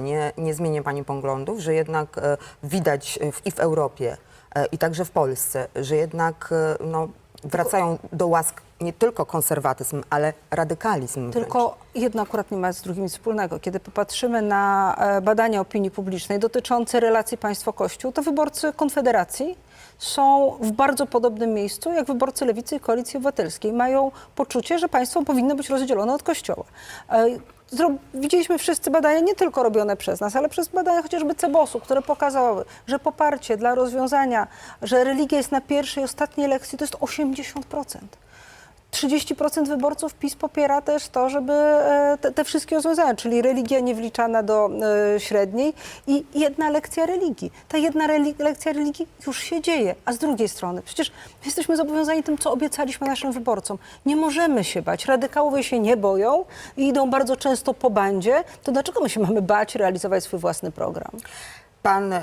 Nie, nie pani poglądów, że jednak e, widać w, i w Europie, e, i także w Polsce, że jednak e, no, wracają do łask nie tylko konserwatyzm, ale radykalizm. wręcz. Tylko jedno akurat nie ma z drugim wspólnego. Kiedy popatrzymy na e, badania opinii publicznej dotyczące relacji państwo-kościół, to wyborcy Konfederacji są w bardzo podobnym miejscu jak wyborcy Lewicy i Koalicji Obywatelskiej. Mają poczucie, że państwo powinno być rozdzielone od Kościoła. E, Widzieliśmy wszyscy badania, nie tylko robione przez nas, ale przez badania chociażby Cebosu, które pokazały, że poparcie dla rozwiązania, że religia jest na pierwszej ostatniej lekcji, to jest 80%. 30% wyborców PiS popiera też to, żeby e, te, te wszystkie rozwiązania, czyli religia niewliczana do e, średniej i jedna lekcja religii. Ta jedna lekcja religii już się dzieje, a z drugiej strony przecież jesteśmy zobowiązani tym, co obiecaliśmy naszym wyborcom. Nie możemy się bać. Radykałowie się nie boją i idą bardzo często po bandzie. To dlaczego my się mamy bać realizować swój własny program? Pan